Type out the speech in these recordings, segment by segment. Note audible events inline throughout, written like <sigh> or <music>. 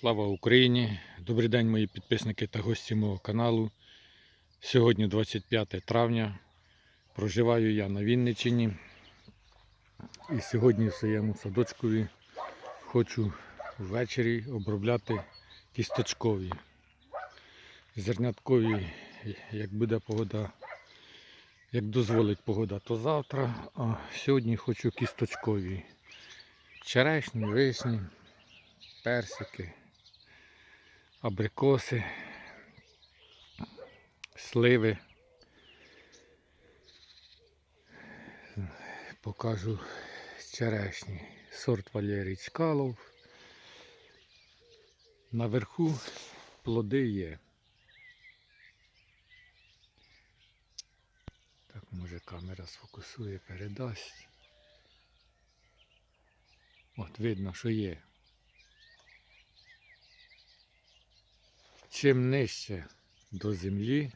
Слава Україні! Добрий день, мої підписники та гості мого каналу. Сьогодні 25 травня. Проживаю я на Вінниччині. І сьогодні в своєму садочкові хочу ввечері обробляти кісточкові. Зерняткові, як буде погода, як дозволить погода, то завтра. А сьогодні хочу кісточкові. Черешні, вишні, персики, абрикоси, сливи. Покажу черешні. Сорт Валерій Чкалов. Наверху плоди є. Так, може камера сфокусує, передасть. От видно, що є. Чим нижче до землі,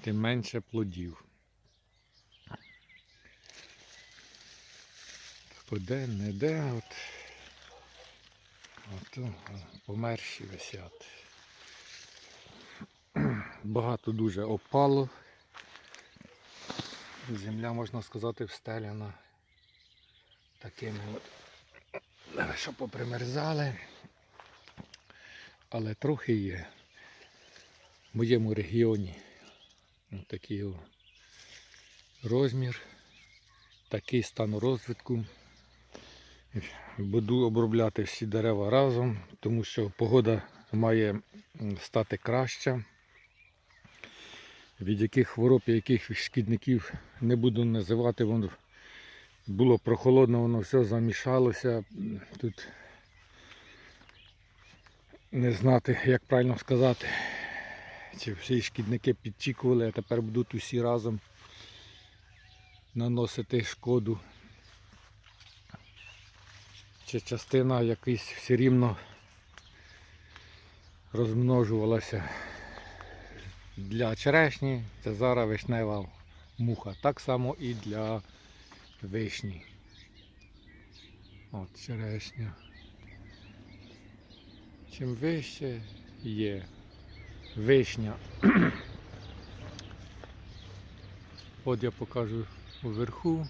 тим менше плодів. Поде, не де, от, от померші висять. Багато дуже опало. Земля, можна сказати, встеляна такими от, що попримерзали. Але трохи є. В моєму регіоні ну, такий розмір, такий стан розвитку. Буду обробляти всі дерева разом, тому що погода має стати краща. Від яких хвороб яких шкідників не буду називати, воно було прохолодно, воно все замішалося. Тут не знати, як правильно сказати, чи всі шкідники підчікували, а тепер будуть усі разом наносити шкоду. Чи частина якась все рівно розмножувалася для черешні, це зараз вишнева муха. Так само і для вишні. От черешня. Чим вище є вишня. <clears throat> От я покажу вверху.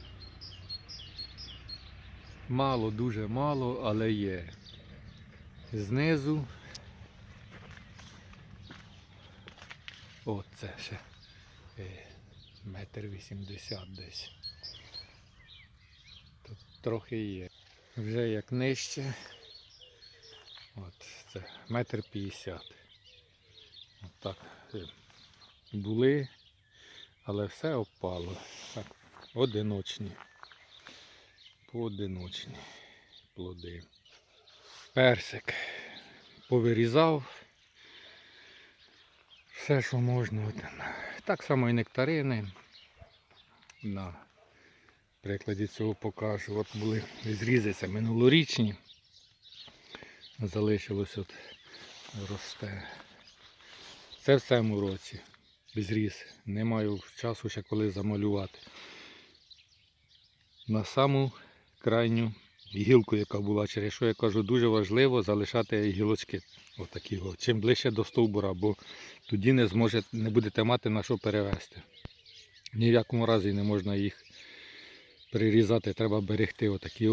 Мало, дуже мало, але є. Знизу. О, це ще е, метр вісімдесят десь. Тут трохи є. Вже як нижче. От це метр п'ятдесят. Так е, були, але все опало. Так, одиночні. Поодиночні плоди. Персик повирізав. Все, що можна. Так само і нектарини. На прикладі цього покажу. От були зрізи це минулорічні. Залишилось от росте. Це в цьому році. Зріз. Не маю часу ще коли замалювати. На саму крайню гілку, яка була, через що я кажу, дуже важливо залишати гілочки. Отакі. Чим ближче до стовбура, бо тоді не зможе, не будете мати на що перевести. Ні в якому разі не можна їх прирізати, треба берегти отакі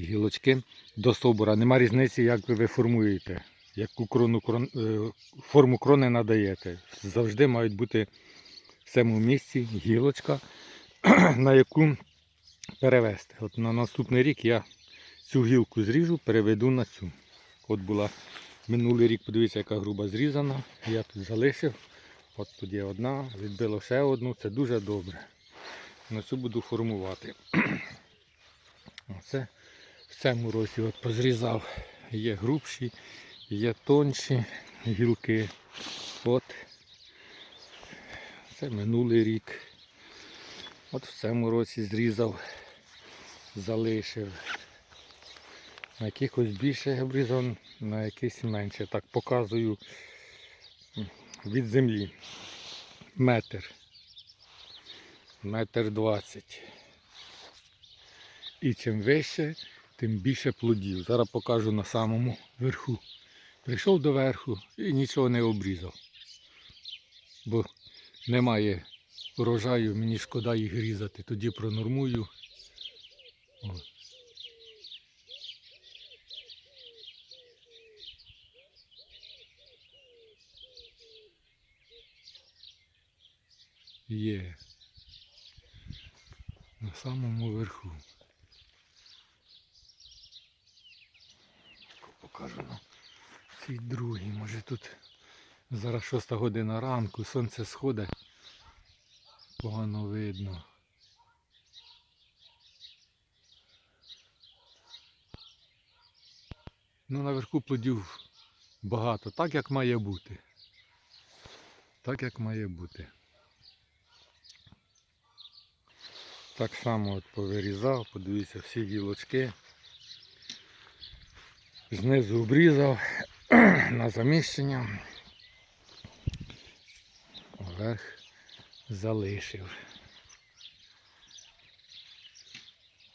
гілочки до стовбура. Нема різниці, як ви формуєте, яку крону, крон, е, форму крони надаєте. Завжди мають бути в цьому місці гілочка, <clears throat> на яку перевести. От на наступний рік я цю гілку зріжу, переведу на цю. От була минулий рік, подивіться, яка груба зрізана. Я тут залишив. От тут є одна, відбило ще одну, це дуже добре. На цю буду формувати. <clears throat> Оце в цьому році от позрізав. Є грубші, є тонші гілки. От. Це минулий рік. От в цьому році зрізав, залишив. На якихось більше обрізав, на якихось менше. Так показую від землі. Метр. Метр двадцять. І чим вище, тим більше плодів. Зараз покажу на самому верху. Прийшов до верху і нічого не обрізав. Бо немає урожаю, мені шкода їх різати. Тоді пронормую. Є. На самому верху. Покажу нам цей другий. Може тут зараз 6 година ранку, сонце сходить. Погано видно. Ну, наверху плодів багато, так як має бути. Так як має бути. Так само от повирізав, подивіться всі гілочки. Знизу обрізав <clears throat> на заміщення. Вверх залишив.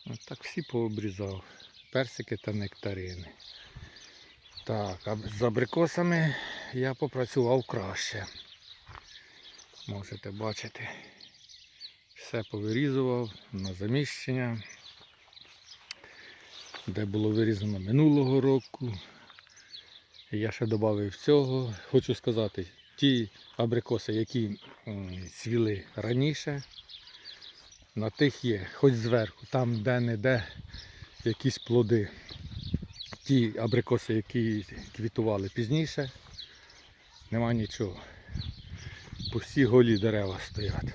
От так всі пообрізав. Персики та нектарини. Так, а з абрикосами я попрацював краще. Можете бачити. Все повирізував на заміщення, де було вирізано минулого року. Я ще додав цього. Хочу сказати, ті абрикоси, які м, цвіли раніше, на тих є, хоч зверху, там де-не-де якісь плоди. Ті абрикоси, які квітували пізніше, нема нічого. По всі голі дерева стоять.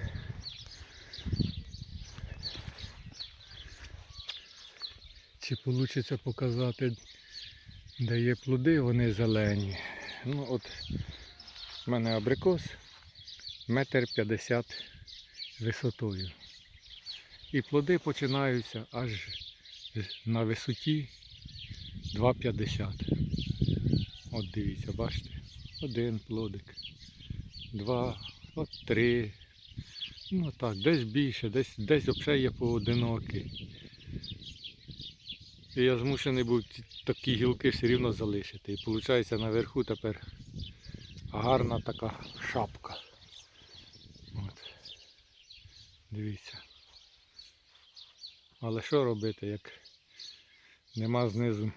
Чи вийде показати, де є плоди, вони зелені. Ну от в мене абрикос метр п'ятдесят висотою. І плоди починаються аж на висоті 2,50. От дивіться, бачите? Один плодик, два, от три. Ну так, десь більше, десь, десь взагалі є поодинокі. І я змушений був такі гілки все рівно залишити. І виходить наверху тепер гарна така шапка. От. Дивіться. Але що робити, як нема знизу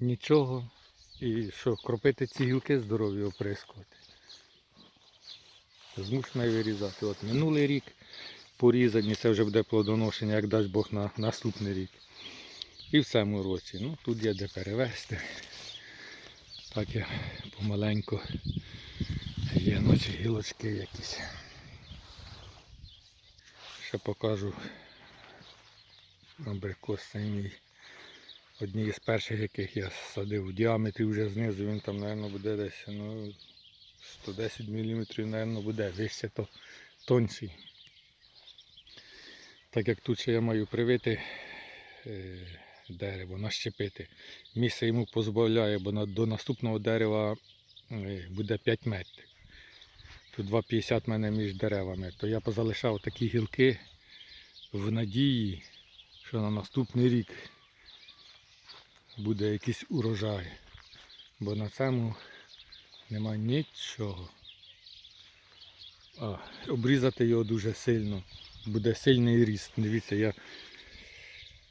нічого. І що, кропити ці гілки здорові оприскувати. Змушений вирізати. От минулий рік порізані, це вже буде плодоношення, як дасть Бог на наступний рік. І в цьому році. Ну, тут є де перевезти. Так я помаленьку є ночі гілочки якісь. Ще покажу абрикос цей мій. Одні з перших, яких я садив у діаметрі вже знизу, він там, мабуть, буде десь ну, 110 мм, мабуть, буде, вище то тонший. Так як тут ще я маю привити е, дерево, нащепити. Місце йому дозволяє, бо до наступного дерева буде 5 метрів. Тут 2,50 в мене між деревами. То я позалишав такі гілки в надії, що на наступний рік буде якийсь урожай. Бо на цьому нема нічого. А, обрізати його дуже сильно. Буде сильний ріст. Дивіться, я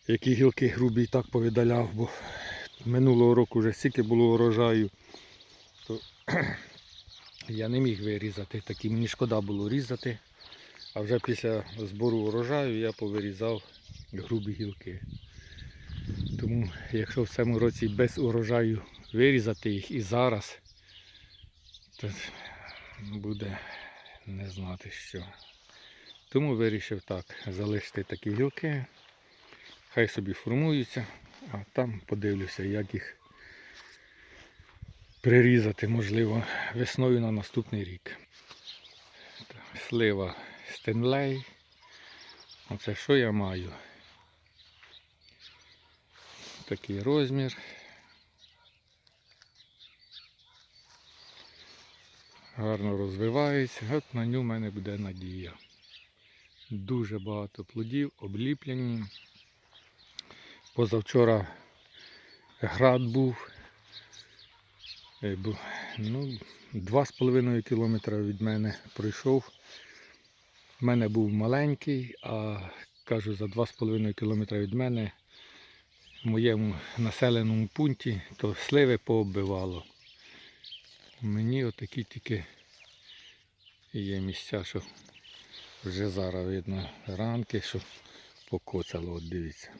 які гілки грубі і так повидаляв, бо минулого року вже стільки було урожаю, то <clears throat> я не міг вирізати. Такі мені шкода було різати. А вже після збору урожаю я повирізав грубі гілки. Тому якщо в цьому році без урожаю вирізати їх і зараз, то буде не знати що. Тому вирішив так, залишити такі гілки, хай собі формуються, а там подивлюся, як їх прирізати, можливо, весною на наступний рік. Слива Стенлей. Оце що я маю? Такий розмір. Гарно розвивається, от на ню в мене буде надія. Дуже багато плодів, обліплені. Позавчора град був. Е, Ну, два з половиною кілометра від мене пройшов. У мене був маленький, а кажу, за два з половиною кілометра від мене в моєму населеному пункті то сливи пооббивало. Мені отакі тільки є місця, що вже зараз видно ранки, що покоцало, от дивіться.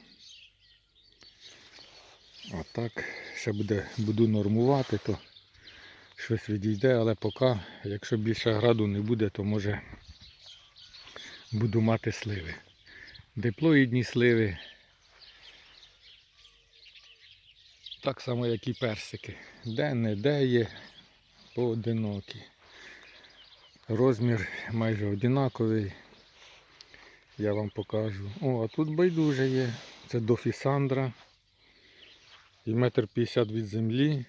А так, ще буде, буду нормувати, то щось відійде, але поки, якщо більше граду не буде, то може буду мати сливи. Диплоїдні сливи. Так само, як і персики. Де-не-де є поодинокі. Розмір майже одинаковий. Я вам покажу. О, а тут байдуже є. Це дофісандра. І метр п'ятдесят від землі.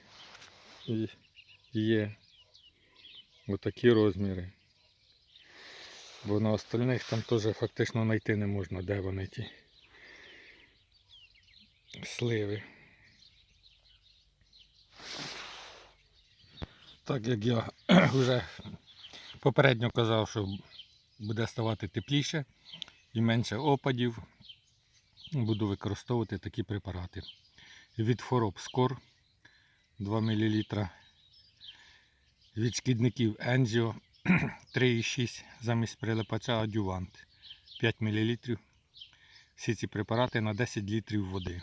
Є отакі розміри. Бо на остальних там теж фактично знайти не можна, де вони ті сливи. Так як я <clears throat> вже попередньо казав, що буде ставати тепліше і менше опадів, буду використовувати такі препарати. Від хвороб скор 2 мл, від шкідників Ензіо <clears throat> 3,6 замість прилипача адювант 5 мл. Всі ці препарати на 10 літрів води.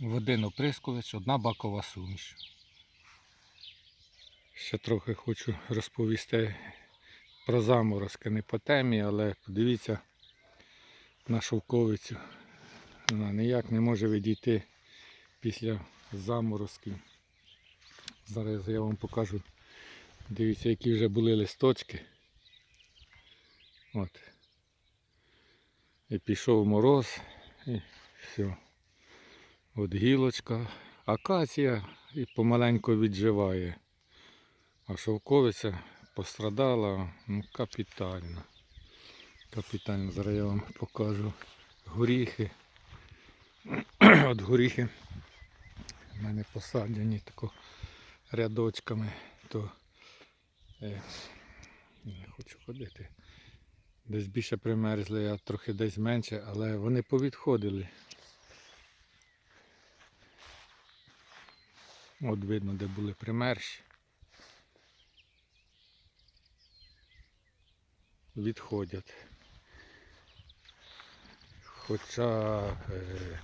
Один оприскувач, одна бакова суміш. Ще трохи хочу розповісти про заморозки. Не по темі, але подивіться на шовковицю. Вона ніяк не може відійти після заморозків. Зараз я вам покажу. Дивіться, які вже були листочки. От. І пішов мороз і все. От гілочка, акація і помаленьку відживає. А шовковиця пострадала ну, капітально. Капітально. Зараз я вам покажу горіхи. <clears throat> От горіхи в мене посаджені тако рядочками, то е, не хочу ходити. Десь більше примерзли, а трохи десь менше, але вони повідходили. От видно, де були примерші. Відходять. Хоча е,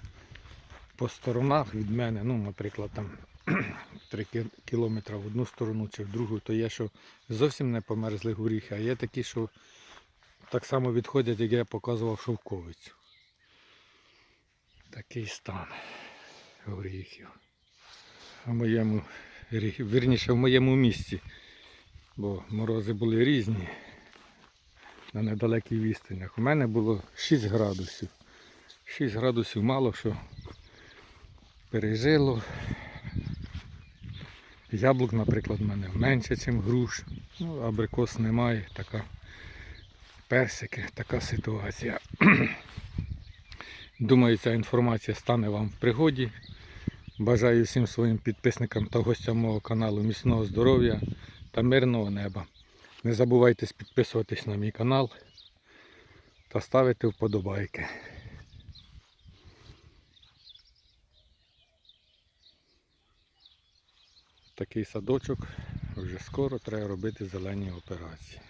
по сторонах від мене, ну, наприклад, там <clears throat> 3 кілометри в одну сторону чи в другу, то є, що зовсім не померзли горіхи, а є такі, що так само відходять, як я показував шовковицю. Такий стан горіхів. В моєму, вірніше, в моєму місці, бо морози були різні на недалеких відстанях. У мене було 6 градусів. 6 градусів мало що пережило. Яблук, наприклад, в мене менше, ніж груш. Ну, абрикос немає, така персики, така ситуація. <clears throat> Думаю, ця інформація стане вам в пригоді. Бажаю всім своїм підписникам та гостям мого каналу міцного здоров'я та мирного неба. Не забувайте підписуватись на мій канал та ставити вподобайки. Такий садочок вже скоро треба робити зелені операції.